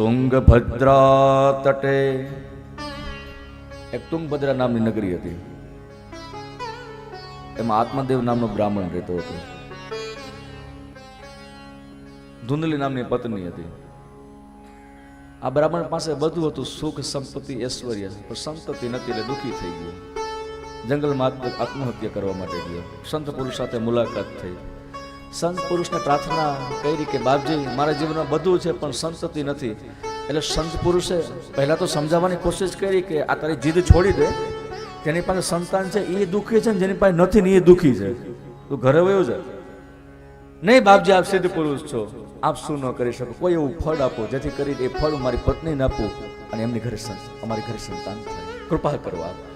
તુંગભદ્રા તટે એક તુંગભદ્રા નામની નગરી હતી. એમાં આત્મદેવ નામનો બ્રાહ્મણ રહેતો હતો. ધુંધલી નામની પત્ની હતી. આ બ્રાહ્મણ પાસે બધું હતું સુખ, સંપત્તિ, ઐશ્વર્ય, પણ સંતતિ નથી એટલે દુઃખી થઈ ગયો. જંગલમાં આત્મહત્યા કરવા માટે ગયો. સંત પુરુષ સાથે મુલાકાત થઈ. સંત પુરુષને પ્રાર્થના કરી કે બાપજી, મારા જીવનમાં બધું છે, પણ સંતતિ નથી. એટલે સંત પુરુષે પહેલા તો સમજાવવાની કોશિશ કરી કે આ તારી જીદ છોડી દે. જેની પાસે સંતાન છે એ દુઃખી છે ને જેની પાસે નથી ને એ દુઃખી છે. તું ઘરે વયો છે નહીં બાપજી, આપ સિદ્ધ પુરુષ છો. આપ શું ન કરી શકો? કોઈ એવું ફળ આપો, જેથી કરીને એ ફળ મારી પત્નીને આપું અને એમની ઘરે અમારી ઘરે સંતાન થાય. કૃપા કરો આપ.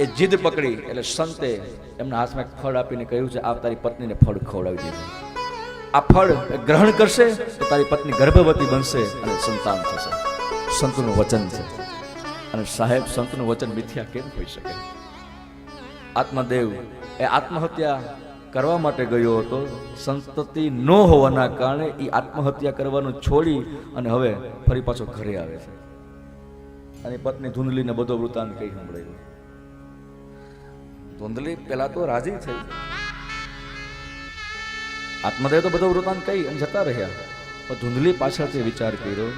એ જીદ પકડી એટલે સંતે એમના હાથમાં ફળ આપીને કહ્યું છે આ તારી પત્નીને ફળ ખવડાવી દીધું આ ફળ ગ્રહણ કરશે તો તારી પત્ની ગર્ભવતી બનશે અને સંતાન થશે. સંતનું વચન છે. અને સાહેબ, સંતનું વચન મિથ્યા કેમ હોઈ શકે? આત્મદેવ એ આત્મહત્યા કરવા માટે ગયો હતો. સંતતિ ન હોવાના કારણે એ આત્મહત્યા કરવાનું છોડી અને હવે ફરી પાછો ઘરે આવે છે. અને પત્ની ધૂંધલીને બધો વૃત્તાંત કહી સંભળાયું. ધૂંધલી પેલા તો રાજી થઈ આત્મદેવ તો બધો વૃતાંત કહી અને જતા રહ્યા. પણ ધૂંધલી પાછળથી વિચાર કર્યો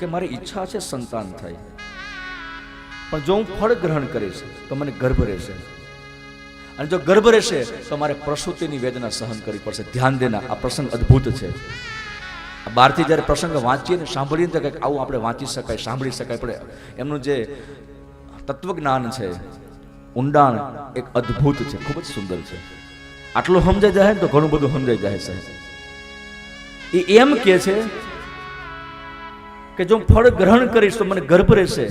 કે મારી ઈચ્છા છે સંતાન થાય. પણ જો હું ફળ ગ્રહણ કરીશ, તો મને ગર્ભ રહેશે. અને જો ગર્ભ રહેશે, તો મારે પ્રસૂતિની વેદના સહન કરવી પડશે. ધ્યાન દેના, આ પ્રસંગ અદ્ભુત છે. બહારથી જ્યારે પ્રસંગ વાંચીએ ને સાંભળીએ તો કંઈક આવું આપણે વાંચી શકાય, સાંભળી શકાય. પણ એમનું જે તત્વજ્ઞાન છે ઊંડાણ એક અદ્ભુત છે, ખૂબ જ સુંદર છે. આટલું સમજાઈ જાય તો ઘણું બધું સમજાઈ જાય સાહેબ. એ એમ કે છે કે જો ફળ ગ્રહણ કરીશ તો મને ગર્ભ રહેશે.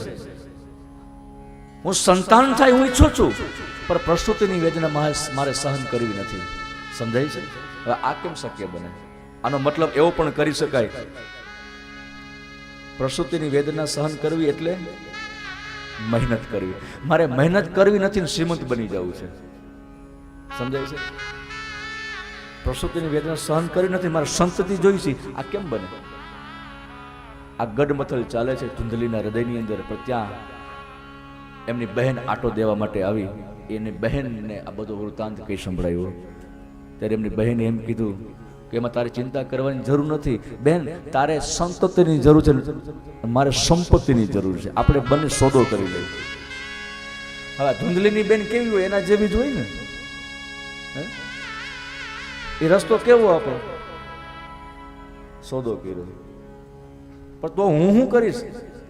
હું સંતાન થાય હું ઈચ્છું છું, પણ પ્રસ્તુતિની વેદના મારે સહન કરવી નથી. સમજાય છે? હવે આ કેમ શક્ય બને? આનો મતલબ એવો પણ કરી શકાય. પ્રસૂતિની વેદના સહન કરવી એટલે મહેનત કરવી. મારે મહેનત કરવી નથી ને શ્રીમંત બની જવું છે. સમજાય છે? પ્રસૂતિની વેદના સહન કરી નથી, મારે સંતતિ જોઈ છે. આ કેમ બને? આ ગડમથલ ચાલે છે ધુંધલીના હૃદયની અંદર, પણ ત્યાં એમની બહેન આટો દેવા માટે આવી. એની બહેનને આ બધો વૃત્તાંત કઈ સંભળાયો? ત્યારે એમની બહેને એમ કીધું કે એમાં તારે ચિંતા કરવાની જરૂર નથી. બેન, તારે સંતતિની જરૂર છે મારે સંપત્તિની જરૂર છે. આપણે બંને સોદો કરી લઈએ. હવે ધૂંધલીની બેન કેવી હોય? એના જેવી જ હોય ને? એ રસ્તો કેવો આપણો સોદો કર્યો. પણ તો હું શું કરીશ?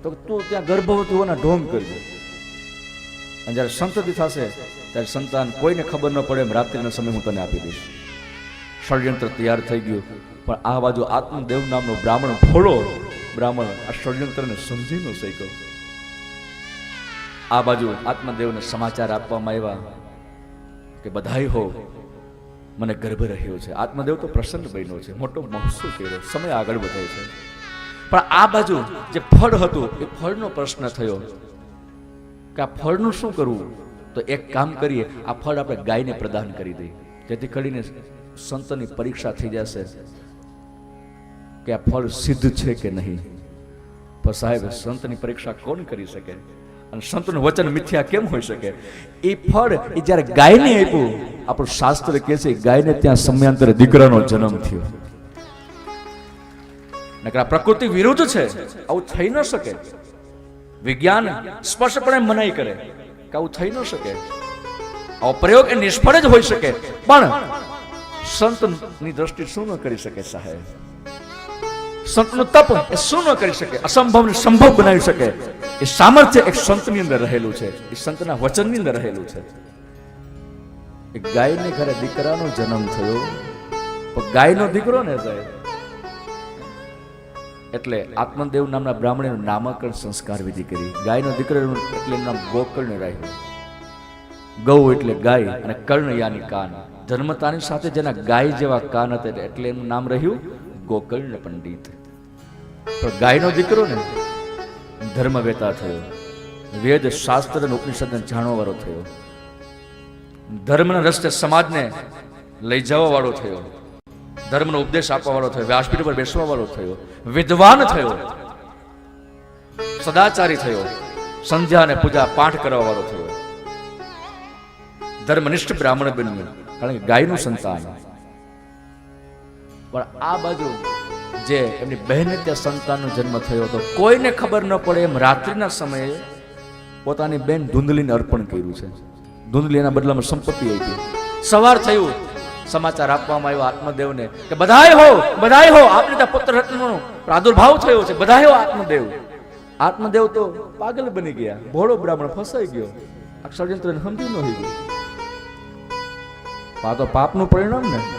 તો તું ત્યાં ગર્ભવતી હોવાના ઢોંગ કરજો. અને જ્યારે સંતતિ થશે, ત્યારે સંતાન કોઈને ખબર ન પડે, એમ રાત્રિના સમય હું તને આપી દઈશ. ષડયંત્ર તૈયાર થઈ ગયું. પણ આ બાજુ આત્મદેવ નામનો બ્રાહ્મણ ભોળો બ્રાહ્મણ આ ષડયંત્રને સમજી ન શક્યો આ બાજુ આત્મદેવને સમાચાર આપવામાં આવ્યા કે બધાઈ હો, મને ગર્ભ રહ્યો છે. આત્મદેવ તો પ્રસન્ન બન્યો છે, મોટો મહોત્સવ કર્યો, સમય આગળ વધે છે. પણ આ બાજુ જે ફળ હતું, એ ફળનો પ્રશ્ન થયો કે આ ફળનું શું કરવું? તો એક કામ કરીએ, આ ફળ આપણે ગાયને પ્રદાન કરી દઈએ. જેથી કરીને સંતની પરીક્ષા થઈ જશે કે આ ફળ સિદ્ધ છે કે નહીં? પણ સાહેબ, સંતની પરીક્ષા કોણ કરી શકે? અને સંતનું વચન મિથ્યા કેમ હોઈ શકે? એ ફળ એ જ્યારે ગાયને આપ્યું, આપણું શાસ્ત્ર કહે છે ગાયને ત્યાં સમયાંતરે દીકરાનો જન્મ થયો. નકર પ્રકૃતિ વિરુદ્ધ છે, આવું થઈ ન શકે. વિજ્ઞાન સ્પષ્ટપણે મનાઈ કરે કે આવું થઈ ન શકે. આવો પ્રયોગ એ નિષ્ફળ જ હોઈ શકે. પણ સંતની દ્રષ્ટિ શું ન કરી શકે સાહેબ? સંતનું તપ એ શું ન કરી શકે? અસંભવને સંભવ બનાવી શકે? એ સામર્થ્ય એક સંતની અંદર રહેલું છે. એ સંતના વચનની અંદર રહેલું છે. એ ગાયને ઘરે દીકરાનો જન્મ થયો. પણ ગાયનો દીકરો ને સાહેબ? એટલે આત્મદેવ નામના બ્રાહ્મણે નામકરણ સંસ્કાર વિધિ કરી. ગાયનો દીકરો એટલે એનું નામ ગોકર્ણ રાખ્યું. ગૌ એટલે ગાય અને કર્ણ યાની કાન. જન્મતાની સાથે જેના ગાય જેવા કાન હતા એટલે એનું નામ રહ્યું ગોકર્ણ પંડિત. પણ ગાયનો દીકરો ને ધર્મવેતા થયો. વેદ શાસ્ત્ર અને ઉપનિષદને જાણવા વાળો થયો. ધર્મના રસ્તે સમાજને લઈ જવા વાળો થયો. ધર્મનો ઉપદેશ આપવા વાળો થયો. વ્યાસપીઠ પર બેસવા વાળો થયો. વિદ્વાન થયો. સદાચારી થયો. સંધ્યા અને પૂજા પાઠ કરવા વાળો થયો. ધર્મનિષ્ઠ બ્રાહ્મણ બન્યો. કારણ કે ગાયનું સંતાન. પણ આ બાજુ જે એમની બહેને ત્યાં સંતાનનો જન્મ થયો હતો, કોઈને ખબર ન પડે એમ રાત્રિના સમયે પોતાની બેન ધૂંધલીને અર્પણ કર્યું છે. ધૂંધલી બદલામાં સંપત્તિ આપી. સવાર થયું, સમાચાર આપવામાં આવ્યો આત્મદેવને કે બધાય હો બધાય હો આપણે ત્યાં પુત્ર રત્નનો પ્રાદુર્ભાવ થયો છે, બધાય હો આત્મદેવ. આત્મદેવ તો પાગલ બની ગયા, ભોળો બ્રાહ્મણ ફસાઈ ગયો. આ ષડયંત્ર સમજી ન ગયું આ તો પાપનું પરિણામ ને.